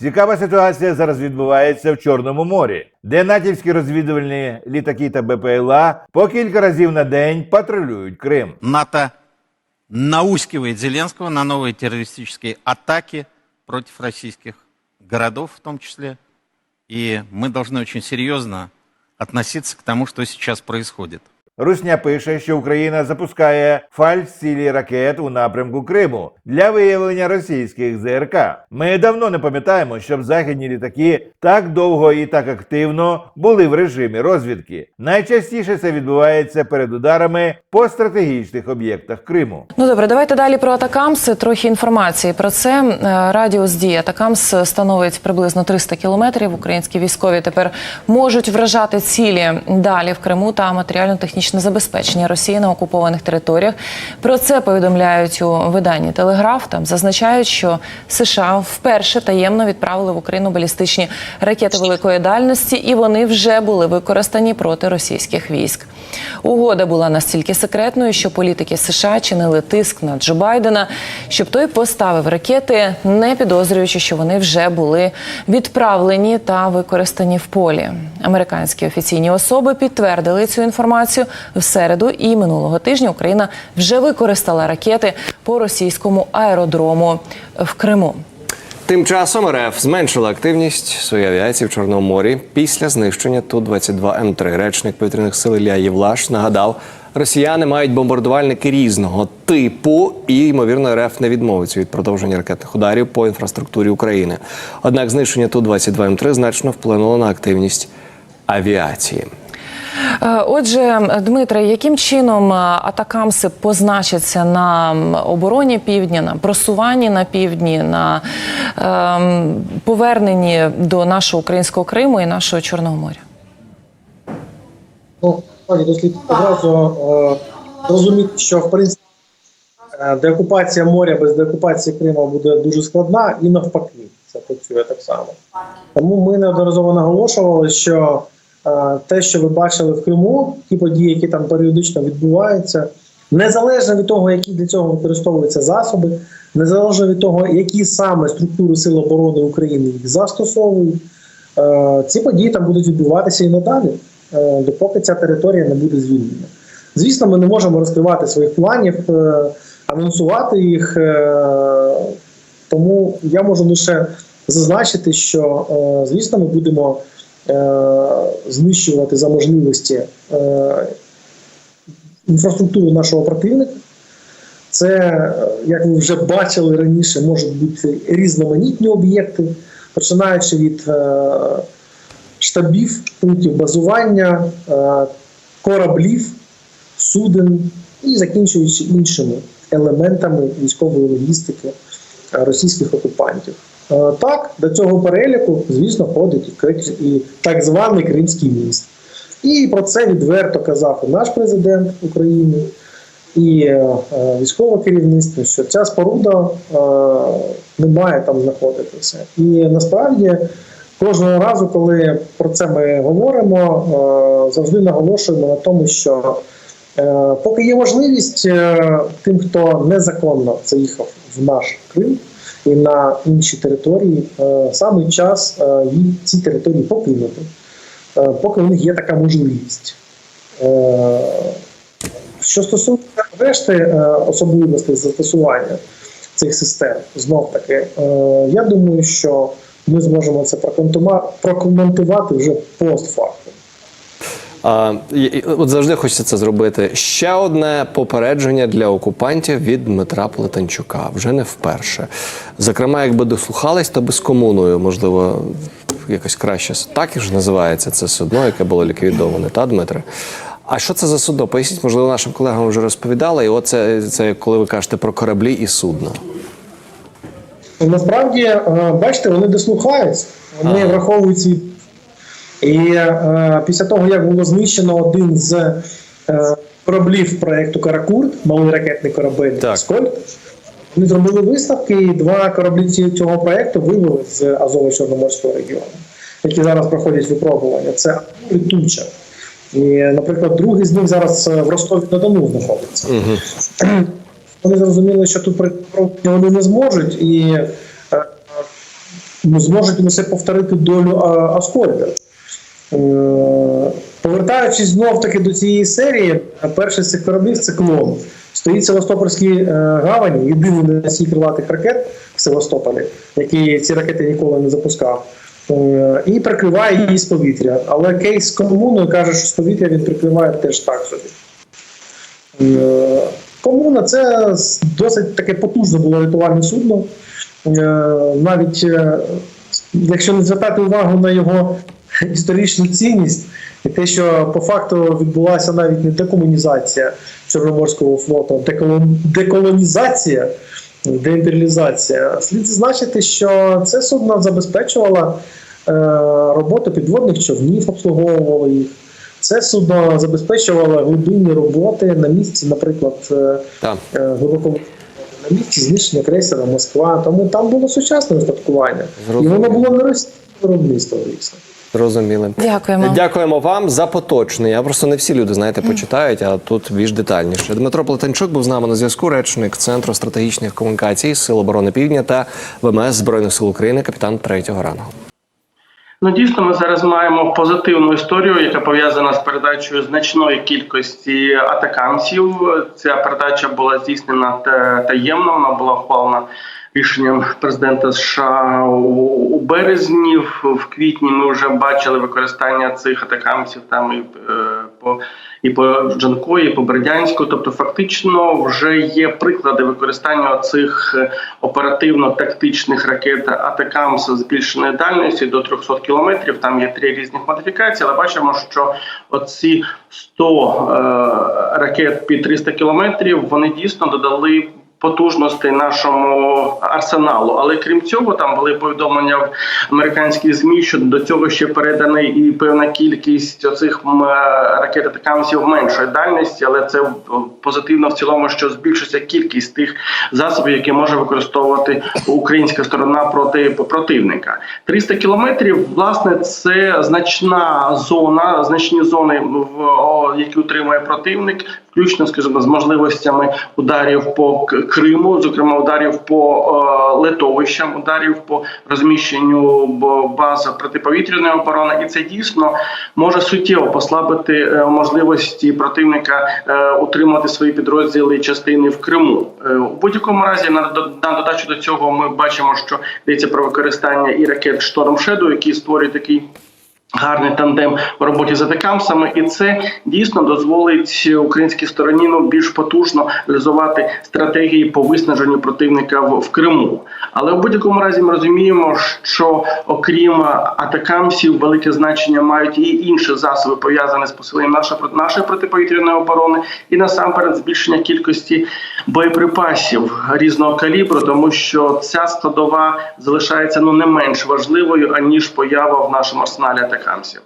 Цікава ситуація зараз відбувається в Чорному морі, де натівські розвідувальні літаки та БПЛА по кілька разів на день патрулюють Крим. НАТО наускивает Зеленского на новые террористические атаки против российских городов в том числе. И мы должны очень серьезно относиться к тому, что сейчас происходит. Русня пише, що Україна запускає фальш-цілі ракет у напрямку Криму для виявлення російських ЗРК. Ми давно не пам'ятаємо, щоб західні літаки так довго і так активно були в режимі розвідки. Найчастіше це відбувається перед ударами по стратегічних об'єктах Криму. Ну добре, давайте далі про Атакамс. Трохи інформації про це. Е, Радіус дії Атакамс становить приблизно 300 кілометрів. Українські військові тепер можуть вражати цілі далі в Криму та матеріально-технічне забезпечення Росії на окупованих територіях. Про це повідомляють у виданні Телеграф. Там зазначають, що США вперше таємно відправили в Україну балістичні ракети великої дальності, і вони вже були використані проти російських військ. Угода була настільки секретною, що політики США чинили тиск на Джо Байдена, щоб той поставив ракети, не підозрюючи, що вони вже були відправлені та використані в полі. Американські офіційні особи підтвердили цю інформацію в середу. І минулого тижня Україна вже використала ракети по російському аеродрому в Криму. Тим часом РФ зменшила активність своєї авіації в Чорному морі після знищення Ту-22М3. Речник повітряних сил Ілля Євлаш нагадав, росіяни мають бомбардувальники різного типу, і ймовірно, РФ не відмовиться від продовження ракетних ударів по інфраструктурі України. Однак знищення Ту-22М3 значно вплинуло на активність авіації. Е, Отже, Дмитре, яким чином е, атакамси позначаться на обороні півдня, на просуванні на півдні, на ем, поверненні до нашого українського Криму і нашого Чорного моря? Ну, пані, дослід одразу е, розуміти, що в принципі деокупація моря без деокупації Криму буде дуже складна і навпаки це працює так само. Тому ми неодноразово наголошували, що те, що ви бачили в Криму, ті події, які там періодично відбуваються, незалежно від того, які для цього використовуються засоби, незалежно від того, які саме структури Сил оборони України їх застосовують, ці події там будуть відбуватися і надалі, е, допоки ця територія не буде звільнена. Звісно, ми не можемо розкривати своїх планів, е, анонсувати їх. е, Тому я можу лише зазначити, що звісно, ми будемо знищувати за можливості е, інфраструктуру нашого противника. Це, е, як ви вже бачили раніше, можуть бути різноманітні об'єкти, починаючи від е, штабів, пунктів базування, е, кораблів, суден і закінчуючи іншими елементами військової логістики е, російських окупантів. Е, Так, до цього переліку, звісно, входить і так званий Кримський міст. І про це відверто казав і наш президент України, і е, е, військове керівництво, що ця споруда не має там знаходитися. І насправді кожного разу, коли про це ми говоримо, завжди наголошуємо на тому, що поки є можливість е, тим, хто незаконно заїхав в наш Крим і на інші території, е, саме час е, ці території покинути, е, поки у них є така можливість. Е, що стосується решти е, особливостей застосування цих систем, знов таки, е, я думаю, що ми зможемо це прокоментувати вже постфактум. От завжди хочеться це зробити. Ще одне попередження для окупантів від Дмитра Плетенчука. Вже не вперше. Зокрема, якби дослухались, то би з комуною, можливо, якось краще так і ж називається це судно, яке було ліквідоване, та Дмитре? А що це за судно? Поясніть, можливо, нашим колегам вже розповідали. І оце це коли ви кажете про кораблі і судна. Насправді, е, бачите, вони дослухаються, вони Ага. враховують свій. І е, після того, як було знищено один з е, кораблів проекту Каракурт, малий ракетний корабель Так. Скольд, вони зробили виставки, і два кораблі цього проекту вивели з Азово-Чорноморського регіону, які зараз проходять випробування. Це і Туча. І, наприклад, другий з них зараз е, в Ростові на Дону знаходиться. Вони зрозуміли, що тут вони не зможуть, і е, ну, зможуть лише повторити долю Аскольда. Е, Повертаючись знов таки до цієї серії, перший з цих кораблів це клон. Стоїть в Севастопольській е, гавані, єдиний на сі крилатих ракет в Севастополі, який ці ракети ніколи не запускав, е, і прикриває її з повітря. Але кейс з комуною каже, що з повітря він прикриває теж так собі. Комуна це досить таке потужне було рятувальне судно. Навіть якщо не звертати увагу на його історичну цінність, і те, що по факту відбулася навіть не декомунізація Чорноморського флоту, а деколонізація, деімперіалізація, слід зазначити, що це судно забезпечувало е, роботу підводних човнів, обслуговувало їх. Це судно забезпечувало глибинні роботи на місці, наприклад, е, е, на місці знищення крейсера Москва. Тому там було сучасне устаткування. І воно було не російське виробництво, звісно. Зрозуміли. Дякуємо. Дякуємо вам за поточний. Я просто не всі люди, знаєте, почитають, а тут більш детальніше. Дмитро Плетенчук був з нами на зв'язку, речник Центру стратегічних комунікацій Сил оборони Півдня та ВМС Збройних сил України, капітан третього рангу. Ну, дійсно, ми зараз маємо позитивну історію, яка пов'язана з передачею значної кількості атакамсів. Ця передача була здійснена та- таємно. Вона була ухвалена рішенням президента США у, березні. В, квітні ми вже бачили використання цих атакамсів там і е, по. І по Джанко, і по Бердянську, тобто фактично вже є приклади використання цих е, оперативно-тактичних ракет Атакамс з збільшеною дальністю до 300 кілометрів. Там є три різних модифікації, але бачимо, що оці 100 е, ракет під 300 кілометрів вони дійсно додали. Потужностей нашому арсеналу, але крім цього, там були повідомлення в американських змі, що до цього ще переданий і певна кількість оцих м, ракет атакамсів меншої дальності, але це позитивно в цілому, що збільшиться кількість тих засобів, які може використовувати українська сторона проти противника. 300 кілометрів, власне, це значна зона, значні зони, в які утримує противник, включно, скажімо, з можливостями ударів по Криму, зокрема ударів по е, летовищам, ударів по розміщенню баз протиповітряної оборони, і це дійсно може суттєво послабити е, можливості противника е, утримати свої підрозділи частини в Криму. Е, у будь-якому разі на, на додачу до цього ми бачимо, що йдеться про використання і ракет Шторм Шеду, які створюють такий. Гарний тандем в роботі з атакамсами, і це дійсно дозволить українській стороні ну, більш потужно реалізувати стратегії по виснаженню противника в, в Криму. Але в будь-якому разі ми розуміємо, що окрім атакамсів, велике значення мають і інші засоби пов'язані з посиленням нашої нашої протиповітряної оборони, і насамперед збільшення кількості боєприпасів різного калібру, тому що ця складова залишається ну не менш важливою аніж поява в нашому арсеналі атакамсів. Ramsey